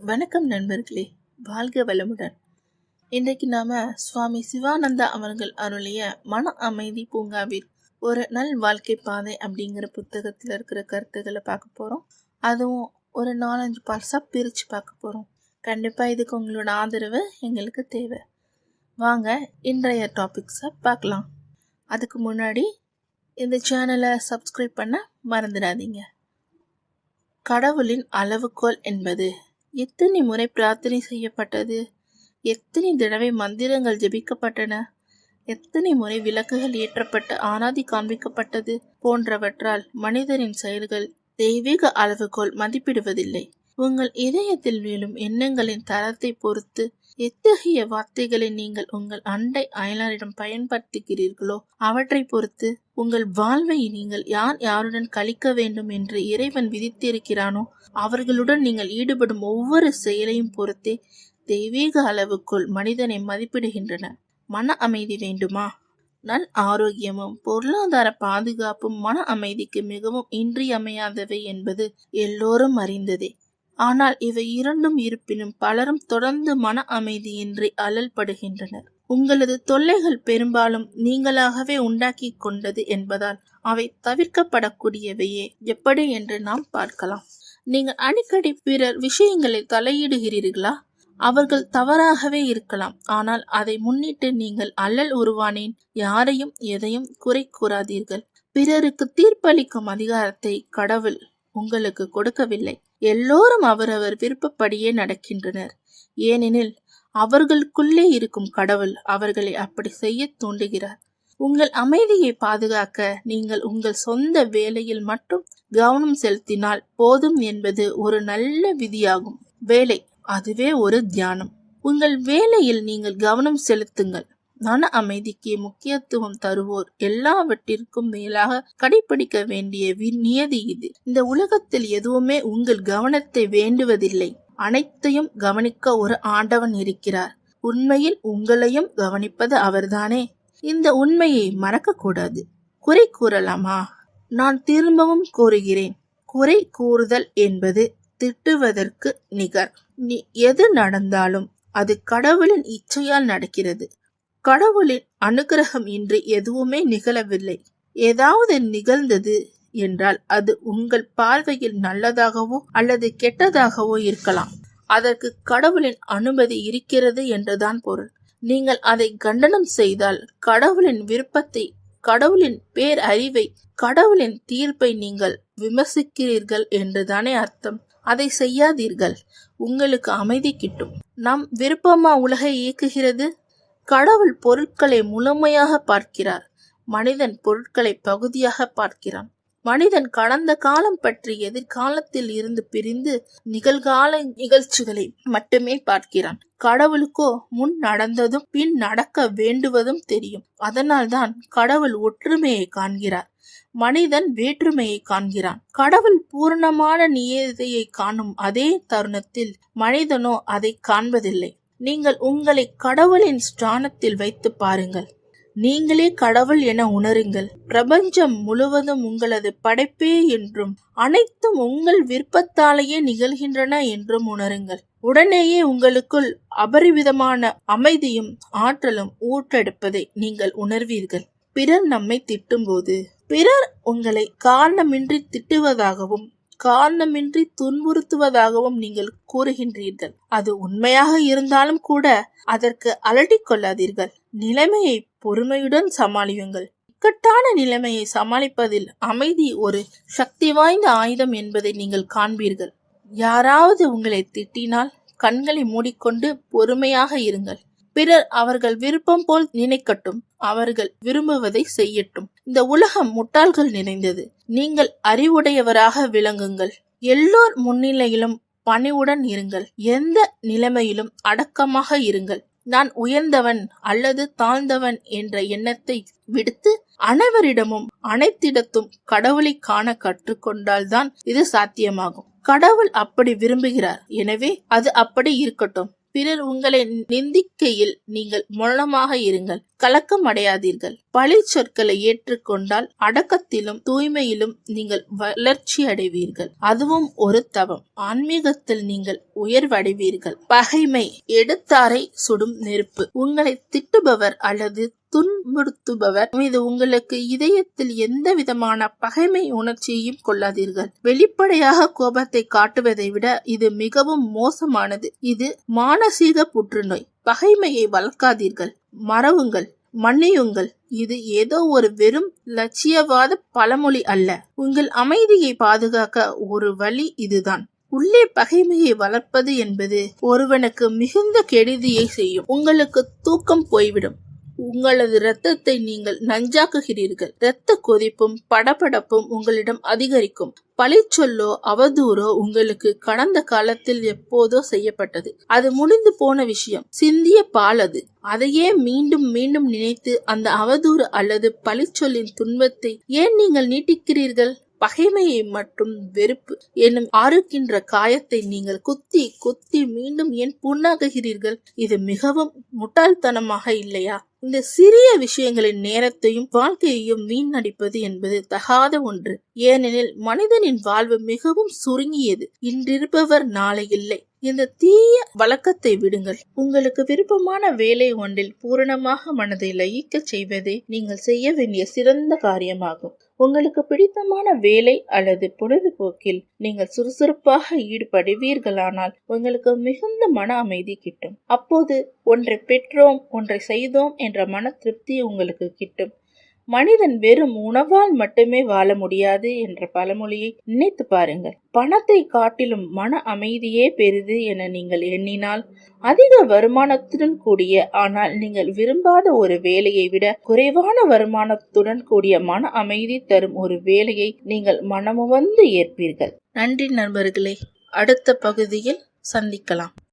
வணக்கம் நண்பர்களே வாழ்க வளமுடன். இன்றைக்கு நாம சுவாமி சிவானந்தா அவர்கள் அருளிய மன அமைதி பூங்காவில் ஒரு நல் வாழ்க்கை பாதை அப்படிங்கிற புத்தகத்தில் இருக்கிற கருத்துக்களை பார்க்க போகிறோம் அதுவும் ஒரு நாலஞ்சு பார்ட்ஸாக பிரித்து பார்க்க போகிறோம் கண்டிப்பாக இதுக்கு உங்களோட ஆதரவு எங்களுக்கு தேவை. வாங்க இன்றைய டாபிக்ஸை பார்க்கலாம். அதுக்கு முன்னாடி இந்த சேனலை சப்ஸ்கிரைப் பண்ண மறந்துடாதீங்க. கடவுளின் அளவுகோல் என்பது எத்தனை முறை பிரார்த்தனை செய்யப்பட்டது? எத்தனை தடவை மந்திரங்கள் ஜெபிக்கப்பட்டன? எத்தனை முறை விளக்குகள் ஏற்றப்பட்டு ஆனாதி காண்பிக்கப்பட்டது போன்றவற்றால் மனிதரின் செயல்கள் தெய்வீக அளவுகோல் மதிப்பிடுவதில்லை. உங்கள் இதயத்தில் விழும் எண்ணங்களின் தரத்தை பொறுத்து எத்தகைய வார்த்தைகளை நீங்கள் உங்கள் அண்டை அயலாரிடம் பயன்படுத்துகிறீர்களோ? அவற்றை பொறுத்து உங்கள் வாழ்வை நீங்கள் யார் யாருடன் கழிக்க வேண்டும் என்று இறைவன் விதித்திருக்கிறானோ? அவர்களுடன் நீங்கள் ஈடுபடும் ஒவ்வொரு செயலையும் பொறுத்தே தெய்வீக அளவுக்குள் மனிதனை மதிப்பிடுகின்றன. மன அமைதி வேண்டுமா? நல் ஆரோக்கியமும் பொருளாதார பாதுகாப்பும் மன அமைதிக்கு மிகவும் இன்றியமையாதவை என்பது எல்லோரும் அறிந்ததே. ஆனால் இவை இரண்டும் இருப்பினும் பலரும் தொடர்ந்து மன அமைதியின்றி அலல்படுகின்றனர். உங்களது தொல்லைகள் பெரும்பாலும் நீங்களாகவே உண்டாக்கி கொண்டது என்பதால் அவை தவிர்க்கப்படக்கூடியவையே. எப்படி என்று நாம் பார்க்கலாம். நீங்கள் அடிக்கடி பிறர் விஷயங்களை தலையிடுகிறீர்களா? அவர்கள் தவறாகவே இருக்கலாம். ஆனால் அதை முன்னிட்டு நீங்கள் அல்லல் உருவானேன். யாரையும் எதையும் குறை கூறாதீர்கள். பிறருக்கு தீர்ப்பளிக்கும் அதிகாரத்தை கடவுள் உங்களுக்கு கொடுக்கவில்லை. எல்லோரும் அவரவர் விருப்பப்படியே நடக்கின்றனர். ஏனெனில் அவர்களுக்குள்ளே இருக்கும் கடவுள் அவர்களை அப்படி செய்ய தூண்டுகிறார். உங்கள் அமைதியை பாதுகாக்க நீங்கள் உங்கள் சொந்த வேலையில் மட்டும் கவனம் செலுத்தினால் போதும் என்பது ஒரு நல்ல விதியாகும். வேலை அதுவே ஒரு தியானம். உங்கள் வேலையில் நீங்கள் கவனம் செலுத்துங்கள். மன அமைதிக்கு முக்கியத்துவம் தருவோர் எல்லாவற்றிற்கும் மேலாக கடைபிடிக்க வேண்டிய நியதி இது. இந்த உலகத்தில் எதுவுமே உங்கள் கவனத்தை வேண்டுவதில்லை. அனைத்தையும் கவனிக்க ஒரு ஆண்டவன் இருக்கிறார். உண்மையில் உங்களையும் கவனிப்பது அவர்தானே. இந்த உண்மையை மறக்க கூடாது குறை கூறலாமா? நான் திரும்பவும் கூறுகிறேன். குறை கூறுதல் என்பது திட்டுவதற்கு நிகர். நீ எது நடந்தாலும் அது கடவுளின் இச்சையால் நடக்கிறது. கடவுளின் அனுகிரகம் இன்றி எதுவுமே நிகழவில்லை. ஏதாவது நிகழ்ந்தது என்றால் அது உங்கள் பார்வையில் நல்லதாகவோ அல்லது கெட்டதாகவோ இருக்கலாம். அதற்கு கடவுளின் அனுமதி இருக்கிறது என்றுதான் பொருள். நீங்கள் அதை கண்டனம் செய்தால் கடவுளின் விருப்பத்தை கடவுளின் பேர் அறிவை கடவுளின் தீர்ப்பை நீங்கள் விமர்சிக்கிறீர்கள் என்றுதானே அர்த்தம். அதை செய்யாதீர்கள். உங்களுக்கு அமைதி கிட்டும். நம் விருப்பமா உலகை இயக்குகிறது? கடவுள் பொருட்களை முழுமையாக பார்க்கிறார். மனிதன் பொருட்களை பகுதியாக பார்க்கிறான். மனிதன் கடந்த காலம் பற்றி எதிர்காலத்தில் இருந்து பிரிந்து நிகழ்கால நிகழ்ச்சிகளை மட்டுமே பார்க்கிறான். கடவுளுக்கோ முன் நடந்ததும் பின் நடக்க வேண்டுவதும் தெரியும். அதனால்தான் கடவுள் ஒற்றுமையை காண்கிறார். மனிதன் வேற்றுமையை காண்கிறான். கடவுள் பூர்ணமான நியதியை காணும் அதே தருணத்தில் மனிதனோ அதை காண்பதில்லை. நீங்கள் உங்களை கடவுளின் ஸ்தானத்தில் வைத்து பாருங்கள். நீங்களே கடவுள் என உணருங்கள். பிரபஞ்சம் முழுவதும் உங்களது படைப்பே என்றும் அனைத்தும் உங்கள் விருப்பத்தாலேயே நிகழ்கின்றன என்றும் உணருங்கள். உடனேயே உங்களுக்குள் அபரிவிதமான அமைதியும் ஆற்றலும் ஊற்றெடுப்பதை நீங்கள் உணர்வீர்கள். பிறர் நம்மை திட்டும்போது பிறர் உங்களை காரணமின்றி திட்டுவதாகவும் காரணமின்றி துன்புறுத்துவதாகவும் நீங்கள் கூறுகின்றீர்கள். அது உண்மையாக இருந்தாலும் கூட அதற்கு அலட்டிக் கொள்ளாதீர்கள். நிலைமையை பொறுமையுடன் சமாளியுங்கள். இக்கட்டான நிலைமையை சமாளிப்பதில் அமைதி ஒரு சக்தி வாய்ந்த ஆயுதம் என்பதை நீங்கள் காண்பீர்கள். யாராவது உங்களை திட்டினால் கண்களை மூடிக்கொண்டு பொறுமையாக இருங்கள். பிறர் அவர்கள் விருப்பம் போல் நினைக்கட்டும் அவர்கள் விரும்புவதை செய்யட்டும். இந்த உலகம் முட்டாள்கள் நிறைந்தது நீங்கள் அறிவுடையவராக விளங்குங்கள். எல்லோர் முன்னிலையிலும் பணிவுடன் இருங்கள். எந்த நிலைமையிலும் அடக்கமாக இருங்கள். நான் உயர்ந்தவன் அல்லது தாழ்ந்தவன் என்ற எண்ணத்தை விடுத்து அனைவரிடமும் அனைத்திடத்தும் கடவுளை காண கற்றுக்கொண்டால்தான் இது சாத்தியமாகும். கடவுள் அப்படி விரும்புகிறார். எனவே அது அப்படி இருக்கட்டும். பிறர் உங்களை நிந்திக்கையில் நீங்கள் மௌனமாக இருங்கள் கலக்கம் அடையாதீர்கள். பழி சொற்களை ஏற்றுக்கொண்டால் அடக்கத்திலும் தூய்மையிலும் நீங்கள் வளர்ச்சி அடைவீர்கள். அதுவும் ஒரு தவம். ஆன்மீகத்தில் நீங்கள் உயர்வடைவீர்கள். பகைமை எடுத்தாரை சுடும் நெருப்பு. உங்களை திட்டுபவர் அல்லது துன்புறுத்துபவர். மீது உங்களுக்கு இதயத்தில் எந்த விதமான பகைமை உணர்ச்சியையும் கொள்ளாதீர்கள். வெளிப்படையாக கோபத்தை காட்டுவதை விட இது மிகவும் மோசமானது. இது மானசீக புற்றுநோய். பகைமையை வளர்க்காதீர்கள். மறவுங்கள். மன்னியுங்கள். இது ஏதோ ஒரு வெறும் லட்சியவாத பழமொழி அல்ல. உங்கள் அமைதியை பாதுகாக்க ஒரு வழி இதுதான். உள்ளே பகைமையை வளர்ப்பது என்பது ஒருவனுக்கு மிகுந்த கெடுதியை செய்யும். உங்களுக்கு தூக்கம் போய்விடும். உங்களது இரத்தத்தை நீங்கள் நஞ்சாக்குகிறீர்கள். இரத்த கொதிப்பும் படபடப்பும் உங்களிடம் அதிகரிக்கும். பழிச்சொல்லோ அவதூறோ உங்களுக்கு கடந்த காலத்தில் எப்போதோ செய்யப்பட்டது. அது முடிந்து போன விஷயம். சிந்திய பால் அது. அதையே மீண்டும் மீண்டும் நினைத்து அந்த அவதூறு அல்லது பழிச்சொல்லின் துன்பத்தை ஏன் நீங்கள் நீட்டிக்கிறீர்கள்? பகைமையை மற்றும் வெறுப்பு என்னும் ஆறுக்கின்ற காயத்தை நீங்கள் குத்தி குத்தி மீண்டும் ஏன் புண்ணாக்குகிறீர்கள்? இது மிகவும் முட்டாள்தனமாக இல்லையா? இந்த சிறிய விஷயங்களின் நேரத்தையும் வாழ்க்கையையும் வீணடிப்பது என்பது தகாத ஒன்று. ஏனெனில் மனிதனின் வாழ்வு மிகவும் சுருங்கியது. இன்றிருப்பவர் நாளை இல்லை. இந்த தீய வழக்கத்தை விடுங்கள். உங்களுக்கு விருப்பமான வேலை ஒன்றில் பூரணமாக மனதை லயிக்கச் செய்வதே நீங்கள் செய்ய வேண்டிய சிறந்த காரியமாகும். உங்களுக்கு பிடித்தமான வேலை அல்லது பொழுதுபோக்கில் நீங்கள் சுறுசுறுப்பாக ஈடுபடுவீர்களானால் உங்களுக்கு மிகுந்த மன அமைதி கிட்டும். அப்போது ஒன்றை பெற்றோம் ஒன்றை செய்தோம் என்ற மன திருப்தி உங்களுக்கு கிட்டும். மனிதன் வெறும் உணவால் மட்டுமே வாழ முடியாது என்ற பழமொழியை நினைத்து பாருங்கள். பணத்தை காட்டிலும் மன அமைதியே பெரிது என நீங்கள் எண்ணினால் அதிக வருமானத்துடன் கூடிய ஆனால் நீங்கள் விரும்பாத ஒரு வேலையை விட குறைவான வருமானத்துடன் கூடிய மன அமைதி தரும் ஒரு வேலையை நீங்கள் மனமுவந்து ஏற்பீர்கள். நன்றி நண்பர்களே. அடுத்த பகுதியில் சந்திக்கலாம்.